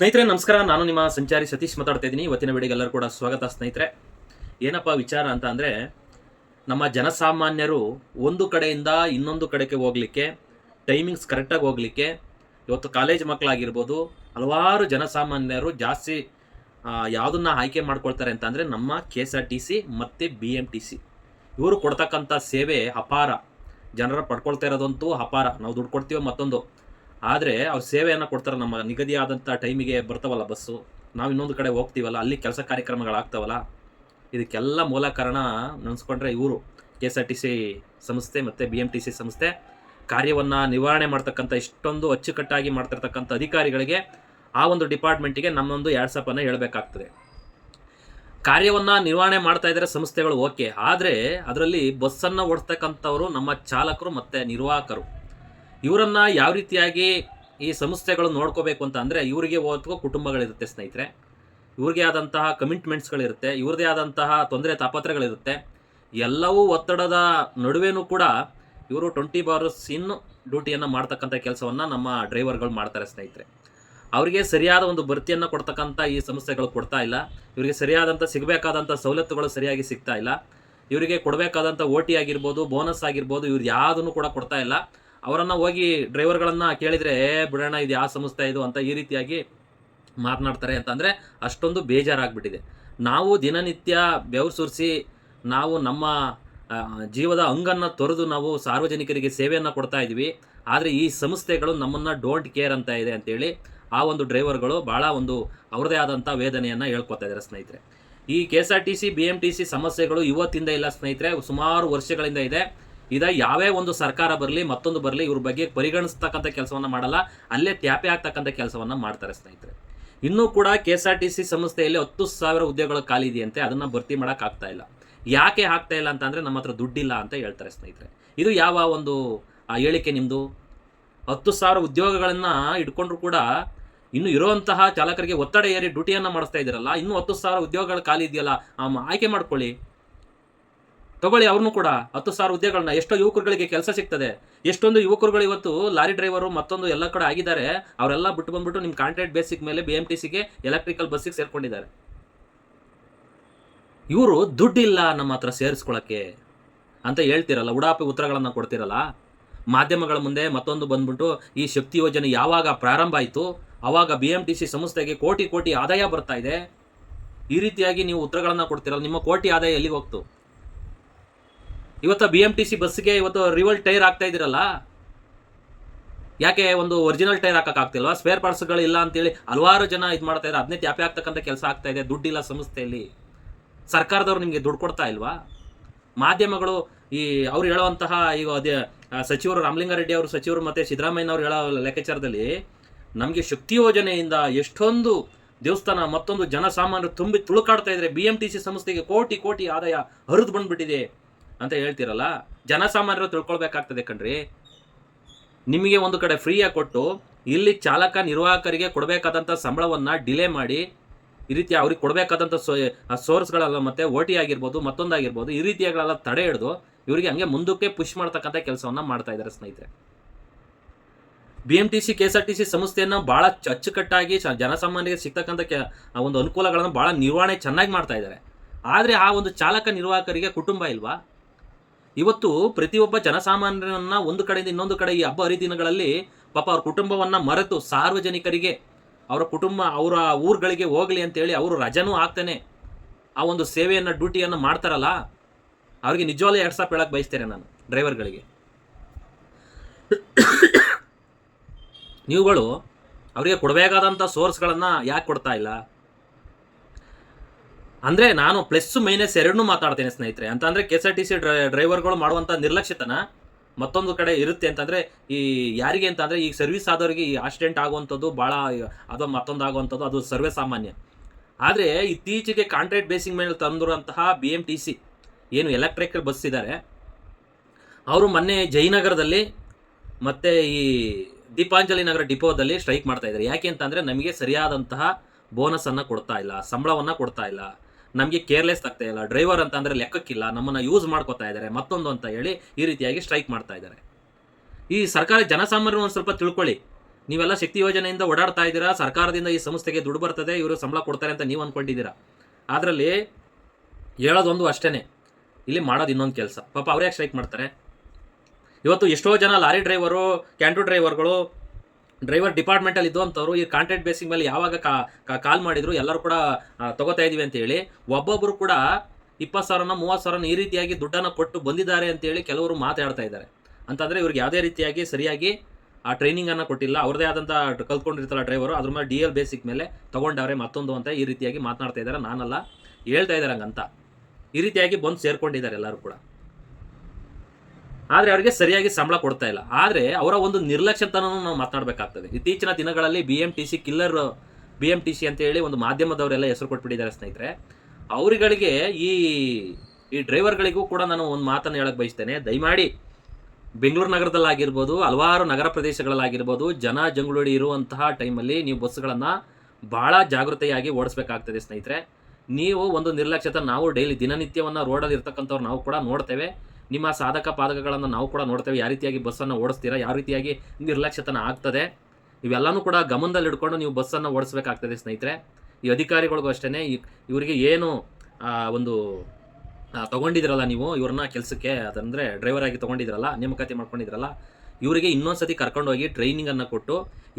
ಸ್ನೇಹಿತರೆ, ನಮಸ್ಕಾರ. ನಾನು ನಿಮ್ಮ ಸಂಚಾರಿ ಸತೀಶ್ ಮಾತಾಡ್ತಾ ಇದ್ದೀನಿ. ಇವತ್ತಿನ ವಿಡಿಯೋಗೆ ಎಲ್ಲರೂ ಕೂಡ ಸ್ವಾಗತ ಸ್ನೇಹಿತರೆ. ಏನಪ್ಪ ವಿಚಾರ ಅಂತ ಅಂದರೆ, ನಮ್ಮ ಜನಸಾಮಾನ್ಯರು ಒಂದು ಕಡೆಯಿಂದ ಇನ್ನೊಂದು ಕಡೆಗೆ ಹೋಗಲಿಕ್ಕೆ ಟೈಮಿಂಗ್ಸ್ ಕರೆಕ್ಟಾಗಿ ಹೋಗಲಿಕ್ಕೆ, ಇವತ್ತು ಕಾಲೇಜ್ ಮಕ್ಕಳಾಗಿರ್ಬೋದು, ಹಲವಾರು ಜನಸಾಮಾನ್ಯರು ಜಾಸ್ತಿ ಯಾವುದನ್ನ ಆಯ್ಕೆ ಮಾಡ್ಕೊಳ್ತಾರೆ ಅಂತ ಅಂದರೆ, ನಮ್ಮ K S R T C ಮತ್ತು ಬಿ ಎಂ ಟಿ ಸಿ ಇವರು ಕೊಡ್ತಕ್ಕಂಥ ಸೇವೆ ಅಪಾರ. ಜನರ ಪಡ್ಕೊಳ್ತಾ ಇರೋದಂತೂ ಅಪಾರ. ನಾವು ದುಡ್ಡು ಕೊಡ್ತೀವೋ ಮತ್ತೊಂದು. ಆದರೆ ಅವ್ರು ಸೇವೆಯನ್ನು ಕೊಡ್ತಾರೆ ನಮ್ಮ ನಿಗದಿಯಾದಂಥ ಟೈಮಿಗೆ ಬರ್ತಾವಲ್ಲ ಬಸ್ಸು ನಾವು ಇನ್ನೊಂದು ಕಡೆ ಹೋಗ್ತೀವಲ್ಲ, ಅಲ್ಲಿ ಕೆಲಸ ಕಾರ್ಯಕ್ರಮಗಳಾಗ್ತಾವಲ್ಲ ಇದಕ್ಕೆಲ್ಲ ಮೂಲ ಕಾರಣ ನೆನೆಸ್ಕೊಂಡ್ರೆ ಇವರು. K S R T C ಸಂಸ್ಥೆ ಮತ್ತು ಬಿ ಎಂ ಟಿ ಸಿ ಸಂಸ್ಥೆ ಕಾರ್ಯವನ್ನು ನಿವಾರಣೆ ಮಾಡ್ತಕ್ಕಂಥ ಇಷ್ಟೊಂದು ಅಚ್ಚುಕಟ್ಟಾಗಿ ಮಾಡ್ತಿರ್ತಕ್ಕಂಥ ಅಧಿಕಾರಿಗಳಿಗೆ ಆ ಒಂದು ಡಿಪಾರ್ಟ್ಮೆಂಟಿಗೆ ನಮ್ಮೊಂದು ಯಾಡ್ಸಪ್ಪನ್ನು ಹೇಳಬೇಕಾಗ್ತದೆ. ಕಾರ್ಯವನ್ನು ನಿರ್ವಹಣೆ ಮಾಡ್ತಾ ಇದ್ದಾರೆ ಸಂಸ್ಥೆಗಳು ಓಕೆ ಆದರೆ ಅದರಲ್ಲಿ ಬಸ್ಸನ್ನು ಓಡಿಸ್ತಕ್ಕಂಥವರು ನಮ್ಮ ಚಾಲಕರು ಮತ್ತು ನಿರ್ವಾಹಕರು. ಇವರನ್ನ ಯಾವ ರೀತಿಯಾಗಿ ಈ ಸಂಸ್ಥೆಗಳು ನೋಡ್ಕೋಬೇಕು ಅಂತ ಅಂದರೆ ಇವರಿಗೆ ಓದ್ಕೋ ಕುಟುಂಬಗಳಿರುತ್ತೆ ಸ್ನೇಹಿತರೆ. ಇವ್ರಿಗೆ ಆದಂತಹ ಕಮಿಟ್ಮೆಂಟ್ಸ್ಗಳಿರುತ್ತೆ ಇವ್ರದೇ ಆದಂತಹ ತೊಂದರೆ ತಾಪತ್ರಗಳಿರುತ್ತೆ. ಎಲ್ಲವೂ ಒತ್ತಡದ ನಡುವೆನೂ ಕೂಡ ಇವರು ಟ್ವೆಂಟಿ ಬಾರ್ಸ್ ಸಿನ್ ಡ್ಯೂಟಿಯನ್ನು ಮಾಡ್ತಕ್ಕಂಥ ಕೆಲಸವನ್ನು ನಮ್ಮ ಡ್ರೈವರ್ಗಳು ಮಾಡ್ತಾರೆ ಸ್ನೇಹಿತರೆ. ಅವರಿಗೆ ಸರಿಯಾದ ಒಂದು ಭರ್ತಿಯನ್ನು ಕೊಡ್ತಕ್ಕಂಥ ಈ ಸಂಸ್ಥೆಗಳು ಕೊಡ್ತಾ ಇಲ್ಲ. ಇವರಿಗೆ ಸರಿಯಾದಂಥ ಸಿಗಬೇಕಾದಂಥ ಸವಲತ್ತುಗಳು ಸರಿಯಾಗಿ ಸಿಗ್ತಾ ಇಲ್ಲ. ಇವರಿಗೆ ಕೊಡಬೇಕಾದಂಥ ಓ ಟಿ ಆಗಿರ್ಬೋದು ಬೋನಸ್ ಆಗಿರ್ಬೋದು, ಇವ್ರು ಯಾವುದನ್ನು ಕೂಡ ಕೊಡ್ತಾ ಇಲ್ಲ. ಅವರನ್ನು ಹೋಗಿ ಡ್ರೈವರ್ಗಳನ್ನು ಕೇಳಿದರೆ, ಏ, ಬಿಡೋಣ, ಇದು ಯಾವ ಸಂಸ್ಥೆ ಇದು? ಅಂತ ಈ ರೀತಿಯಾಗಿ ಮಾತನಾಡ್ತಾರೆ ಅಂತಂದರೆ ಅಷ್ಟೊಂದು ಬೇಜಾರಾಗ್ಬಿಟ್ಟಿದೆ. ನಾವು ದಿನನಿತ್ಯ ಬೆವರು ಸುರಿಸಿ, ನಾವು ನಮ್ಮ ಜೀವದ ಅಂಗನ್ನು ತೊರೆದು ನಾವು ಸಾರ್ವಜನಿಕರಿಗೆ ಸೇವೆಯನ್ನು ಕೊಡ್ತಾ ಇದ್ದೀವಿ. ಆದರೆ ಈ ಸಂಸ್ಥೆಗಳು ನಮ್ಮನ್ನು ಡೋಂಟ್ ಕೇರ್ ಅಂತ ಇದೆ ಅಂತೇಳಿ ಆ ಒಂದು ಡ್ರೈವರ್ಗಳು ಭಾಳ ಒಂದು ಅವ್ರದೇ ಆದಂಥ ವೇದನೆಯನ್ನು ಹೇಳ್ಕೊತಾ ಇದ್ದಾರೆ ಸ್ನೇಹಿತರೆ. ಈ K S R T C, B M T C ಸಮಸ್ಯೆಗಳು ಇವತ್ತಿಂದ ಇಲ್ಲ ಸ್ನೇಹಿತರೆ, ಸುಮಾರು ವರ್ಷಗಳಿಂದ ಇದೆ. ಇದ ಯಾವೇ ಒಂದು ಸರ್ಕಾರ ಬರಲಿ, ಮತ್ತೊಂದು ಬರಲಿ, ಇವ್ರ ಬಗ್ಗೆ ಪರಿಗಣಿಸ್ತಕ್ಕಂಥ ಕೆಲಸವನ್ನು ಮಾಡಲ್ಲ, ಅಲ್ಲೇ ತ್ಯಾಪೆ ಆಗ್ತಕ್ಕಂಥ ಕೆಲಸವನ್ನು ಮಾಡ್ತಾರೆ ಸ್ನೇಹಿತರೆ. ಇನ್ನೂ ಕೂಡ K S R T C ಸಂಸ್ಥೆಯಲ್ಲಿ ಹತ್ತು ಸಾವಿರ ಉದ್ಯೋಗಗಳು ಖಾಲಿ ಇದೆಯಂತೆ, ಅದನ್ನು ಭರ್ತಿ ಮಾಡೋಕ್ಕಾಗ್ತಾ ಇಲ್ಲ. ಯಾಕೆ ಆಗ್ತಾ ಇಲ್ಲ ಅಂತ ಅಂದರೆ ನಮ್ಮ ಹತ್ರ ದುಡ್ಡಿಲ್ಲ ಅಂತ ಹೇಳ್ತಾರೆ ಸ್ನೇಹಿತರೆ. ಇದು ಯಾವ ಒಂದು ಹೇಳಿಕೆ ನಿಮ್ಮದು ಹತ್ತು ಸಾವಿರ ಉದ್ಯೋಗಗಳನ್ನು ಇಟ್ಕೊಂಡ್ರು ಕೂಡ ಇನ್ನು ಇರುವಂತಹ ಚಾಲಕರಿಗೆ ಒತ್ತಡ ಏರಿ ಡ್ಯೂಟಿಯನ್ನು ಮಾಡಿಸ್ತಾ ಇದ್ದೀರಲ್ಲ, ಇನ್ನೂ ಹತ್ತು ಸಾವಿರ ಉದ್ಯೋಗಗಳು ಖಾಲಿ ಇದೆಯಲ್ಲ ಆಯ್ಕೆ ಮಾಡ್ಕೊಳ್ಳಿ. ತಗೊಳ್ಳಿ ಅವ್ರನ್ನೂ ಕೂಡ. ಹತ್ತು ಸಾವಿರ ಹುದ್ದೆಗಳನ್ನ ಎಷ್ಟೋ ಯುವಕರುಗಳಿಗೆ ಕೆಲಸ ಸಿಗ್ತದೆ. ಎಷ್ಟೊಂದು ಯುವಕರುಗಳು ಇವತ್ತು ಲಾರಿ ಡ್ರೈವರು ಮತ್ತೊಂದು ಎಲ್ಲ ಕಡೆ ಆಗಿದ್ದಾರೆ. ಅವರೆಲ್ಲ ಬಿಟ್ಟು ಬಂದ್ಬಿಟ್ಟು ನಿಮ್ಮ ಕಾಂಟ್ರಾಕ್ಟ್ ಬೇಸಿಕ್ ಮೇಲೆ ಬಿ ಎಂ ಟಿ ಸಿಗೆ ಎಲೆಕ್ಟ್ರಿಕಲ್ ಬಸ್ಸಿಗೆ ಸೇರ್ಕೊಂಡಿದ್ದಾರೆ. ಇವರು ದುಡ್ಡಿಲ್ಲ ನಮ್ಮ ಹತ್ರ ಸೇರಿಸ್ಕೊಳಕ್ಕೆ ಅಂತ ಹೇಳ್ತಿರಲ್ಲ, ಉಡಾಪಿ ಉತ್ತರಗಳನ್ನು ಕೊಡ್ತಿರಲ್ಲ. ಮಾಧ್ಯಮಗಳ ಮುಂದೆ ಮತ್ತೊಂದು ಬಂದ್ಬಿಟ್ಟು ಈ ಶಕ್ತಿ ಯೋಜನೆ ಯಾವಾಗ ಪ್ರಾರಂಭ ಆಯಿತು? ಆವಾಗ ಬಿ ಎಂ ಟಿ ಸಿ ಸಂಸ್ಥೆಗೆ ಕೋಟಿ ಕೋಟಿ ಆದಾಯ ಬರ್ತಾ ಇದೆ. ಈ ರೀತಿಯಾಗಿ ನೀವು ಉತ್ತರಗಳನ್ನು ಕೊಡ್ತಿರಲ್ಲ, ನಿಮ್ಮ ಕೋಟಿ ಆದಾಯ ಎಲ್ಲಿಗೆ ಹೋಗ್ತು? ಇವತ್ತು ಬಿ ಎಂ ಟಿ ಸಿ ಬಸ್ಸಿಗೆ ಇವತ್ತು ರಿವಲ್ ಟೈರ್ ಆಗ್ತಾ ಇದ್ದೀರಲ್ಲ? ಯಾಕೆ ಒಂದು ಒರಿಜಿನಲ್ ಟೈರ್ ಹಾಕೋಕ್ಕಾಗ್ತಿಲ್ವಾ ಸ್ಪೇರ್ ಪಾರ್ಟ್ಸ್ಗಳು ಇಲ್ಲ ಅಂತೇಳಿ ಹಲವಾರು ಜನ ಇದು ಮಾಡ್ತಾ ಇದ್ದಾರೆ ಅದನ್ನೇ ತ್ಯಾಪೆ ಆಗ್ತಕ್ಕಂಥ ಕೆಲಸ ಆಗ್ತಾ ಇದೆ. ದುಡ್ಡಿಲ್ಲ ಸಂಸ್ಥೆಯಲ್ಲಿ. ಸರ್ಕಾರದವ್ರು ನಿಮಗೆ ದುಡ್ಡು ಕೊಡ್ತಾ ಇಲ್ವಾ? ಮಾಧ್ಯಮಗಳು ಈ ಅವ್ರು ಹೇಳುವಂತಹ ಈಗ ಅದೇ ಸಚಿವರು ರಾಮಲಿಂಗಾರೆಡ್ಡಿ ಅವರು, ಸಚಿವರು ಮತ್ತು ಸಿದ್ದರಾಮಯ್ಯನವರು ಹೇಳೋ ಲೆಕ್ಕಾಚಾರದಲ್ಲಿ ನಮಗೆ ಶಕ್ತಿ ಯೋಜನೆಯಿಂದ ಎಷ್ಟೊಂದು ದೇವಸ್ಥಾನ, ಮತ್ತೊಂದು ಜನಸಾಮಾನ್ಯರು ತುಂಬಿ ತುಳುಕಾಡ್ತಾ ಇದ್ದಾರೆ ಬಿ ಎಂ ಟಿ ಸಿ ಸಂಸ್ಥೆಗೆ ಕೋಟಿ ಕೋಟಿ ಆದಾಯ ಹರಿದು ಬಂದ್ಬಿಟ್ಟಿದೆ. ಅಂತ ಹೇಳ್ತಿರಲ್ಲ, ಜನಸಾಮಾನ್ಯರು ತಿಳ್ಕೊಳ್ಬೇಕಾಗ್ತದೆ ಕಣ್ರಿ. ನಿಮಗೆ ಒಂದು ಕಡೆ ಫ್ರೀಯಾಗಿ ಕೊಟ್ಟು, ಇಲ್ಲಿ ಚಾಲಕ ನಿರ್ವಾಹಕರಿಗೆ ಕೊಡಬೇಕಾದಂಥ ಸಂಬಳವನ್ನು ಡಿಲೇ ಮಾಡಿ, ಈ ರೀತಿ ಅವ್ರಿಗೆ ಕೊಡಬೇಕಾದಂಥ ಸೋ ಸೋರ್ಸ್ಗಳೆಲ್ಲ ಮತ್ತು ಓ ಟಿ ಆಗಿರ್ಬೋದು, ಮತ್ತೊಂದಾಗಿರ್ಬೋದು, ಈ ರೀತಿಯಾಗಳೆಲ್ಲ ತಡೆ ಹಿಡಿದು, ಇವರಿಗೆ ಹಂಗೆ ಮುಂದಕ್ಕೆ ಪುಷ್ ಮಾಡ್ತಕ್ಕಂಥ ಕೆಲಸವನ್ನು ಮಾಡ್ತಾ ಇದ್ದಾರೆ ಸ್ನೇಹಿತರೆ. B M T C K S R T C ಸಂಸ್ಥೆಯನ್ನು ಭಾಳ ಅಚ್ಚುಕಟ್ಟಾಗಿ ಜನಸಾಮಾನ್ಯರಿಗೆ ಸಿಗ್ತಕ್ಕಂಥ ಕೆ ಒಂದು ಅನುಕೂಲಗಳನ್ನು ಭಾಳ ನಿರ್ವಹಣೆ ಚೆನ್ನಾಗಿ ಮಾಡ್ತಾ ಇದ್ದಾರೆ ಆದರೆ ಆ ಒಂದು ಚಾಲಕ ನಿರ್ವಾಹಕರಿಗೆ ಕುಟುಂಬ ಇಲ್ವಾ? ಇವತ್ತು ಪ್ರತಿಯೊಬ್ಬ ಜನಸಾಮಾನ್ಯರನ್ನ ಒಂದು ಕಡೆಯಿಂದ ಇನ್ನೊಂದು ಕಡೆ ಈ ಹಬ್ಬ ಹರಿದಿನಗಳಲ್ಲಿ ಪಾಪ ಅವ್ರ ಕುಟುಂಬವನ್ನ ಮರೆತು ಸಾರ್ವಜನಿಕರಿಗೆ, ಅವರ ಕುಟುಂಬ, ಅವರ ಊರುಗಳಿಗೆ ಹೋಗಲಿ ಅಂತೇಳಿ ಅವರು ರಜನೂ ಆಗ್ತಾನೆ. ಆ ಒಂದು ಸೇವೆಯನ್ನು, ಡ್ಯೂಟಿಯನ್ನು ಮಾಡ್ತಾರಲ್ಲ, ಅವ್ರಿಗೆ ನಿಜವಾಗ್ಲೂ ಎರಡು ಸಾವಿರ ಹೇಳಕ್ಕೆ ಬಯಸ್ತೇನೆ ನಾನು ಡ್ರೈವರ್ಗಳಿಗೆ. ನೀವುಗಳು ಅವರಿಗೆ ಕೊಡಬೇಕಾದಂಥ ಸೋರ್ಸ್ಗಳನ್ನು ಯಾಕೆ ಕೊಡ್ತಾ ಇಲ್ಲ? ಅಂದರೆ ನಾನು ಪ್ಲಸ್ ಮೈನಸ್ ಎರಡನ್ನೂ ಮಾತಾಡ್ತೇನೆ ಸ್ನೇಹಿತರೆ. ಅಂತ ಅಂದ್ರೆ K S R T C ಡ್ರೈವರ್ಗಳು ಮಾಡುವಂಥ ನಿರ್ಲಕ್ಷ್ಯತನ ಮತ್ತೊಂದು ಕಡೆ ಇರುತ್ತೆ ಅಂತಂದರೆ ಈ ಯಾರಿಗೆ ಅಂತಂದರೆ ಈ ಸರ್ವಿಸ್ ಆದವರಿಗೆ ಈ ಆಕ್ಸಿಡೆಂಟ್ ಆಗುವಂಥದ್ದು ಭಾಳ ಅದು ಮತ್ತೊಂದು ಆಗುವಂಥದ್ದು ಅದು ಸರ್ವೇ ಸಾಮಾನ್ಯ ಆದರೆ ಇತ್ತೀಚೆಗೆ ಕಾಂಟ್ರಾಕ್ಟ್ ಬೇಸಿಂಗ್ ಮೇಲೆ ತಂದಿರುವಂತಹ ಬಿ ಎಂ ಟಿ ಸಿ ಏನು ಎಲೆಕ್ಟ್ರಿಕಲ್ ಬಸ್ ಇದ್ದಾರೆ ಅವರು ಮೊನ್ನೆ ಜಯನಗರದಲ್ಲಿ ಮತ್ತು ಈ ದೀಪಾಂಜಲಿ ನಗರ ಡಿಪೋದಲ್ಲಿ ಸ್ಟ್ರೈಕ್ ಮಾಡ್ತಾ ಇದ್ದಾರೆ. ಯಾಕೆ ಅಂತಂದರೆ ನಮಗೆ ಸರಿಯಾದಂತಹ ಬೋನಸನ್ನು ಕೊಡ್ತಾ ಇಲ್ಲ, ಸಂಬಳವನ್ನು ಕೊಡ್ತಾ ಇಲ್ಲ. ನಮಗೆ ಕೇರ್ಲೆಸ್ ಆಗ್ತಾ ಇಲ್ಲ. ಡ್ರೈವರ್ ಅಂತ ಅಂದರೆ ಲೆಕ್ಕಕ್ಕಿಲ್ಲ. ನಮ್ಮನ್ನು ಯೂಸ್ ಮಾಡ್ಕೋತಾ ಇದ್ದಾರೆ. ಮತ್ತೊಂದು ಅಂತ ಹೇಳಿ ಈ ರೀತಿಯಾಗಿ ಸ್ಟ್ರೈಕ್ ಮಾಡ್ತಾ ಇದ್ದಾರೆ. ಈ ಸರ್ಕಾರ ಜನಸಾಮಾನ್ಯರು ಒಂದು ಸ್ವಲ್ಪ ತಿಳ್ಕೊಳ್ಳಿ. ನೀವೆಲ್ಲ ಶಕ್ತಿ ಯೋಜನೆಯಿಂದ ಓಡಾಡ್ತಾ ಇದ್ದೀರಾ? ಸರ್ಕಾರದಿಂದ ಈ ಸಂಸ್ಥೆಗೆ ದುಡ್ಡು ಬರ್ತದೆ, ಇವರು ಸಂಬಳ ಕೊಡ್ತಾರೆ ಅಂತ ನೀವು ಅಂದ್ಕೊಂಡಿದ್ದೀರಾ ಅದರಲ್ಲಿ ಹೇಳೋದೊಂದು ಅಷ್ಟೇ ಇಲ್ಲಿ ಮಾಡೋದು ಇನ್ನೊಂದು ಕೆಲಸ. ಪಾಪ ಅವರೇ ಸ್ಟ್ರೈಕ್ ಮಾಡ್ತಾರೆ? ಇವತ್ತು ಎಷ್ಟೋ ಜನ ಲಾರಿ ಡ್ರೈವರು ಕ್ಯಾಂಟು ಡ್ರೈವರ್ಗಳು ಡ್ರೈವರ್ ಡಿಪಾರ್ಟ್ಮೆಂಟಲ್ಲಿ ಇದ್ದಂಥವ್ರು ಈ ಕಾಂಟ್ರಾಕ್ಟ್ ಬೇಸಿಂಗ್ ಮೇಲೆ ಯಾವಾಗ ಕಾಲ್ ಮಾಡಿದ್ರು ಎಲ್ಲರೂ ಕೂಡ ತಗೋತಾ ಇದೀವಿ ಅಂತ ಹೇಳಿ. ಒಬ್ಬೊಬ್ಬರು ಕೂಡ ಇಪ್ಪತ್ತು ಸಾವಿರನ, ಮೂವತ್ತು ಸಾವಿರನ ಈ ರೀತಿಯಾಗಿ ದುಡ್ಡನ್ನು ಕೊಟ್ಟು ಬಂದಿದ್ದಾರೆ ಅಂತೇಳಿ ಕೆಲವರು ಮಾತಾಡ್ತಾ ಇದ್ದಾರೆ. ಅಂತಂದರೆ ಇವ್ರಿಗೆ ಯಾವುದೇ ರೀತಿಯಾಗಿ ಸರಿಯಾಗಿ ಆ ಟ್ರೈನಿಂಗನ್ನು ಕೊಟ್ಟಿಲ್ಲ. ಅವ್ರದೇ ಆದಂಥ ಕಲ್ತ್ಕೊಂಡಿರ್ತಾರ ಡ್ರೈವರು ಅದ್ರ ಮೇಲೆ ಡಿ ಎಲ್ ಬೇಸಿಕ್ ಮೇಲೆ ತಗೊಂಡವ್ರೆ ಮತ್ತೊಂದು ಅಂತ ಈ ರೀತಿಯಾಗಿ ಮಾತನಾಡ್ತಾ ಇದ್ದಾರೆ. ನಾನಲ್ಲ ಹೇಳ್ತಾ ಇದ್ದಾರೆ ಹಂಗಂತ. ಈ ರೀತಿಯಾಗಿ ಬಂದು ಸೇರ್ಕೊಂಡಿದ್ದಾರೆ ಎಲ್ಲರೂ ಕೂಡ. ಆದರೆ ಅವರಿಗೆ ಸರಿಯಾಗಿ ಸಂಬಳ ಕೊಡ್ತಾ ಇಲ್ಲ. ಆದರೆ ಅವರ ಒಂದು ನಿರ್ಲಕ್ಷ್ಯತನೂ ನಾವು ಮಾತನಾಡಬೇಕಾಗ್ತದೆ. ಇತ್ತೀಚಿನ ದಿನಗಳಲ್ಲಿ B M T C killer B M T C ಅಂತೇಳಿ ಒಂದು ಮಾಧ್ಯಮದವರೆಲ್ಲ ಹೆಸರು ಕೊಟ್ಬಿಟ್ಟಿದ್ದಾರೆ ಸ್ನೇಹಿತರೆ. ಅವರುಗಳಿಗೆ ಈ ಈ ಡ್ರೈವರ್ಗಳಿಗೂ ಕೂಡ ನಾನು ಒಂದು ಮಾತನ್ನು ಹೇಳಕ್ಕೆ ಬಯಸ್ತೇನೆ. ದಯಮಾಡಿ ಬೆಂಗಳೂರು ನಗರದಲ್ಲಾಗಿರ್ಬೋದು, ಹಲವಾರು ನಗರ ಪ್ರದೇಶಗಳಲ್ಲಾಗಿರ್ಬೋದು, ಜನ ಜಂಗುಳಿ ಇರುವಂತಹ ಟೈಮಲ್ಲಿ ನೀವು ಬಸ್ಗಳನ್ನು ಭಾಳ ಜಾಗೃತೆಯಾಗಿ ಓಡಿಸ್ಬೇಕಾಗ್ತದೆ ಸ್ನೇಹಿತರೆ. ನೀವು ಒಂದು ನಿರ್ಲಕ್ಷ್ಯತೆ ನಾವು ಡೈಲಿ ದಿನನಿತ್ಯವನ್ನು ರೋಡಲ್ಲಿ ಇರ್ತಕ್ಕಂಥವ್ರು ನಾವು ಕೂಡ ನೋಡ್ತೇವೆ. ನಿಮ್ಮ ಸಾಧಕ ಪಾದಕಗಳನ್ನು ನಾವು ಕೂಡ ನೋಡ್ತೇವೆ, ಯಾವ ರೀತಿಯಾಗಿ ಬಸ್ಸನ್ನು ಓಡಿಸ್ತೀರಾ, ಯಾವ ರೀತಿಯಾಗಿ ನಿರ್ಲಕ್ಷ್ಯತನ ಆಗ್ತದೆ, ಇವೆಲ್ಲನೂ ಕೂಡ ಗಮನದಲ್ಲಿ ಇಟ್ಕೊಂಡು ನೀವು ಬಸ್ಸನ್ನು ಓಡಿಸ್ಬೇಕಾಗ್ತದೆ ಸ್ನೇಹಿತರೆ. ಈ ಅಧಿಕಾರಿಗಳಿಗೂ ಅಷ್ಟೇ ಇವರಿಗೆ ಏನು ಒಂದು ತೊಗೊಂಡಿದ್ರಲ್ಲ ನೀವು, ಇವ್ರನ್ನ ಕೆಲಸಕ್ಕೆ, ಅದಂದರೆ ಡ್ರೈವರ್ ಆಗಿ ತೊಗೊಂಡಿದ್ರಲ್ಲ, ನೇಮಕಾತಿ ಮಾಡ್ಕೊಂಡಿದ್ರಲ್ಲ, ಇವರಿಗೆ ಇನ್ನೊಂದ್ಸತಿ ಕರ್ಕೊಂಡೋಗಿ ಟ್ರೈನಿಂಗನ್ನು ಕೊಟ್ಟು,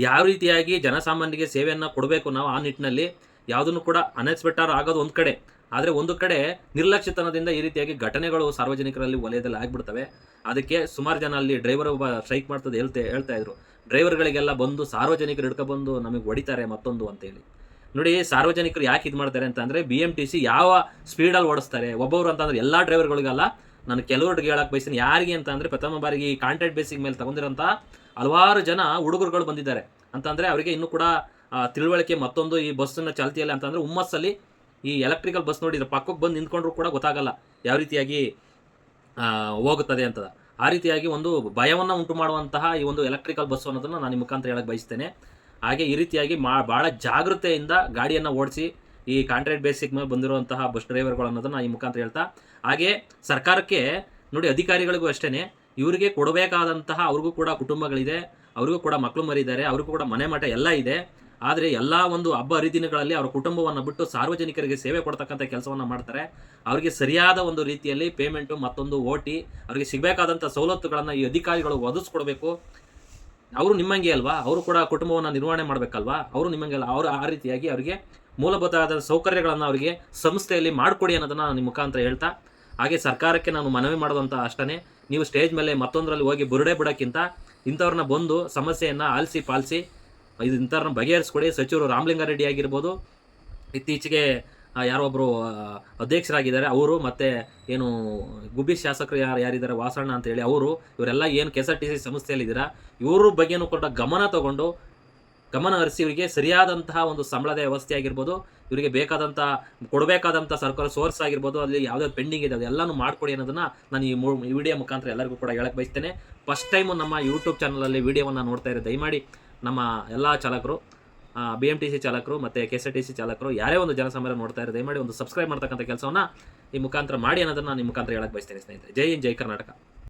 ಯಾವ ರೀತಿಯಾಗಿ ಜನಸಾಮಾನ್ಯರಿಗೆ ಸೇವೆಯನ್ನು ಕೊಡಬೇಕು ನಾವು ಆ ನಿಟ್ಟಿನಲ್ಲಿ, ಯಾವುದನ್ನು ಕೂಡ ಅನ್ಎಕ್ಸ್ಪೆಕ್ಟರ್ ಆಗೋದು ಒಂದು ಕಡೆ. ಆದರೆ ಒಂದು ಕಡೆ ನಿರ್ಲಕ್ಷ್ಯತನದಿಂದ ಈ ರೀತಿಯಾಗಿ ಘಟನೆಗಳು ಸಾರ್ವಜನಿಕರಲ್ಲಿ ವಲಯದಲ್ಲಿ ಆಗ್ಬಿಡ್ತವೆ. ಅದಕ್ಕೆ ಸುಮಾರು ಜನ ಅಲ್ಲಿ ಡ್ರೈವರ್ ಒಬ್ಬ ಸ್ಟ್ರೈಕ್ ಮಾಡ್ತದೆ ಹೇಳ್ತಾ ಹೇಳ್ತಾ ಇದ್ರು. ಡ್ರೈವರ್ಗಳಿಗೆಲ್ಲ ಬಂದು ಸಾರ್ವಜನಿಕರು ಹಿಡ್ಕೊಬಂದು ನಮಗೆ ಹೊಡಿತಾರೆ ಮತ್ತೊಂದು ಅಂತೇಳಿ. ನೋಡಿ ಸಾರ್ವಜನಿಕರು ಯಾಕೆ ಇದು ಮಾಡ್ತಾರೆ ಅಂತಂದರೆ ಬಿ ಎಂ ಟಿ ಸಿ ಯಾವ ಸ್ಪೀಡಲ್ಲಿ ಓಡಿಸ್ತಾರೆ? ಒಬ್ಬೊಬ್ರು ಅಂತಂದ್ರೆ ಎಲ್ಲ ಡ್ರೈವರ್ಗಳಿಗೆಲ್ಲ ನಾನು ಕೆಲವ್ರಿಗೆ ಹೇಳಕ್ ಬಯಸ್ತೀನಿ ಯಾರಿಗೆ ಅಂತ ಅಂದರೆ ಪ್ರಥಮ ಬಾರಿಗೆ ಈ ಕಾಂಟ್ರಾಕ್ಟ್ ಬೇಸಿಕ್ ಮೇಲೆ ತಗೊಂಡಿರೋಂಥ ಹಲವಾರು ಜನ ಹುಡುಗರುಗಳು ಬಂದಿದ್ದಾರೆ. ಅಂತಂದರೆ ಅವರಿಗೆ ಇನ್ನೂ ಕೂಡ ತಿಳುವಳಿಕೆ ಮತ್ತೊಂದು ಈ ಬಸ್ಸನ್ನು ಚಾಲ್ತಿಯಲ್ಲಿ ಅಂತಂದರೆ ಹುಮ್ಮಸ್ಸಲ್ಲಿ ಈ ಎಲೆಕ್ಟ್ರಿಕಲ್ ಬಸ್ ನೋಡಿದ್ರೆ ಪಕ್ಕಕ್ಕೆ ಬಂದು ನಿಂತ್ಕೊಂಡ್ರು ಕೂಡ ಗೊತ್ತಾಗಲ್ಲ ಯಾವ ರೀತಿಯಾಗಿ ಹೋಗುತ್ತದೆ ಅಂತ ಆ ರೀತಿಯಾಗಿ ಒಂದು ಭಯವನ್ನು ಉಂಟು ಮಾಡುವಂತಹ ಈ ಒಂದು ಎಲೆಕ್ಟ್ರಿಕಲ್ ಬಸ್ ಅನ್ನೋದನ್ನು ನಾನು ಮುಖಾಂತರ ಹೇಳಕ್ಕೆ ಬಯಸ್ತೇನೆ. ಹಾಗೆ ಈ ರೀತಿಯಾಗಿ ಮಾ ಭಾಳ ಜಾಗೃತೆಯಿಂದ ಗಾಡಿಯನ್ನು ಓಡಿಸಿ ಈ ಕಾಂಟ್ರಾಕ್ಟ್ ಬೇಸಿಕ್ ಮೇಲೆ ಬಂದಿರುವಂತಹ ಬಸ್ ಡ್ರೈವರ್ಗಳು ಅನ್ನೋದನ್ನ ಈ ಮುಖಾಂತರ ಹೇಳ್ತಾ, ಹಾಗೆ ಸರ್ಕಾರಕ್ಕೆ ನೋಡಿ ಅಧಿಕಾರಿಗಳಿಗೂ ಅಷ್ಟೇ ಇವರಿಗೆ ಕೊಡಬೇಕಾದಂತಹ ಅವ್ರಿಗೂ ಕೂಡ ಕುಟುಂಬಗಳಿದೆ, ಅವ್ರಿಗೂ ಕೂಡ ಮಕ್ಕಳು ಮರಿದ್ದಾರೆ, ಅವ್ರಿಗೂ ಕೂಡ ಮನೆ ಮಠ ಎಲ್ಲ ಇದೆ. ಆದರೆ ಎಲ್ಲ ಒಂದು ಹಬ್ಬ ಹರಿದಿನಗಳಲ್ಲಿ ಅವರ ಕುಟುಂಬವನ್ನು ಬಿಟ್ಟು ಸಾರ್ವಜನಿಕರಿಗೆ ಸೇವೆ ಕೊಡ್ತಕ್ಕಂಥ ಕೆಲಸವನ್ನು ಮಾಡ್ತಾರೆ. ಅವರಿಗೆ ಸರಿಯಾದ ಒಂದು ರೀತಿಯಲ್ಲಿ ಪೇಮೆಂಟು ಮತ್ತೊಂದು ಓಟಿ ಅವರಿಗೆ ಸಿಗಬೇಕಾದಂಥ ಸವಲತ್ತುಗಳನ್ನು ಈ ಅಧಿಕಾರಿಗಳು ಒದಗಿಸ್ಕೊಡ್ಬೇಕು. ಅವರು ನಿಮ್ಮಂಗೆ ಅಲ್ವಾ? ಅವರು ಕೂಡ ಕುಟುಂಬವನ್ನು ನಿರ್ವಹಣೆ ಮಾಡಬೇಕಲ್ವಾ? ಅವರು ನಿಮ್ಮಂಗೆ ಅಲ್ಲ, ಅವರು ಆ ರೀತಿಯಾಗಿ ಅವರಿಗೆ ಮೂಲಭೂತವಾದ ಸೌಕರ್ಯಗಳನ್ನು ಅವರಿಗೆ ಸಂಸ್ಥೆಯಲ್ಲಿ ಮಾಡಿಕೊಡಿ ಅನ್ನೋದನ್ನು ನಿಮ್ಮ ಮುಖಾಂತರ ಹೇಳ್ತಾ, ಹಾಗೆ ಸರ್ಕಾರಕ್ಕೆ ನಾನು ಮನವಿ ಮಾಡೋದಂತ ಅಷ್ಟೇ ನೀವು ಸ್ಟೇಜ್ ಮೇಲೆ ಮತ್ತೊಂದರಲ್ಲಿ ಹೋಗಿ ಬುರುಡೆ ಬಿಡೋಕ್ಕಿಂತ ಇಂಥವ್ರನ್ನ ಬಂದು ಸಮಸ್ಯೆಯನ್ನು ಆಲಿಸಿ ಪಾಲಿಸಿ ಇದು ಇಂಥವ್ರನ್ನ ಬಗೆಹರಿಸ್ಕೊಡಿ ಸಚಿವರು ರಾಮಲಿಂಗಾರೆಡ್ಡಿ ಆಗಿರ್ಬೋದು, ಇತ್ತೀಚೆಗೆ ಯಾರೊಬ್ಬರು ಅಧ್ಯಕ್ಷರಾಗಿದ್ದಾರೆ. ಅವರು ಮತ್ತು ಏನು, ಗುಬ್ಬಿ ಶಾಸಕರು ಯಾರು, ಯಾರಿದ್ದಾರೆ, ವಾಸಣ್ಣ ಅಂತ ಹೇಳಿ ಅವರು, ಇವರೆಲ್ಲ ಏನು K S R T C ಸಂಸ್ಥೆಯಲ್ಲಿದ್ದೀರಾ, ಇವ್ರ ಬಗ್ಗೆನೂ ಕೂಡ ಗಮನ ತಗೊಂಡು, ಗಮನ ಹರಿಸಿ ಇವರಿಗೆ ಸರಿಯಾದಂತಹ ಒಂದು ಸಂಬಳದ ವ್ಯವಸ್ಥೆ ಆಗಿರ್ಬೋದು, ಇವರಿಗೆ ಬೇಕಾದಂಥ ಕೊಡಬೇಕಾದಂಥ ಸರ್ಕಾರ ಸೋರ್ಸ್ ಆಗಿರ್ಬೋದು, ಅಲ್ಲಿ ಯಾವುದೇ ಪೆಂಡಿಂಗ್ ಇದೆ, ಅದೆಲ್ಲನೂ ಮಾಡಿಕೊಡಿ ಅನ್ನೋದನ್ನು ನಾನು ಈ ವಿಡಿಯೋ ಮುಖಾಂತರ ಎಲ್ಲರಿಗೂ ಕೂಡ ಹೇಳಕ್ಕೆ ಬಯಸ್ತೇನೆ. ಫಸ್ಟ್ ಟೈಮು ನಮ್ಮ ಯೂಟ್ಯೂಬ್ ಚಾನಲಲ್ಲಿ ವಿಡಿಯೋವನ್ನು ನೋಡ್ತಾ ಇರೋ, ದಯಮಾಡಿ. ನಮ್ಮ ಎಲ್ಲ ಚಾಲಕರು ಬಿ ಎಂ ಟಿ ಸಿ ಚಾಲಕರು ಮತ್ತು K S R T C ಚಾಲಕರು ಯಾರೇ ಒಂದು ಜನಸಮರ ನೋಡ್ತಾ ಇರೋ ಮಾಡಿ ಒಂದು ಸಬ್ಸ್ಕ್ರೈಬ್ ಮಾಡ್ತಕ್ಕಂಥ ಕೆಲಸವನ್ನು ಈ ಮುಖಾಂತರ ಮಾಡಿ ಅನ್ನೋದನ್ನು ನಿಮ್ಮ ಮುಖಾಂತರ ಹೇಳಕ್ಕೆ ಬಯಸ್ತೇನೆ ಸ್ನೇಹಿತರೆ. ಜೈ ಹಿಂದ್, ಜೈ ಕರ್ನಾಟಕ.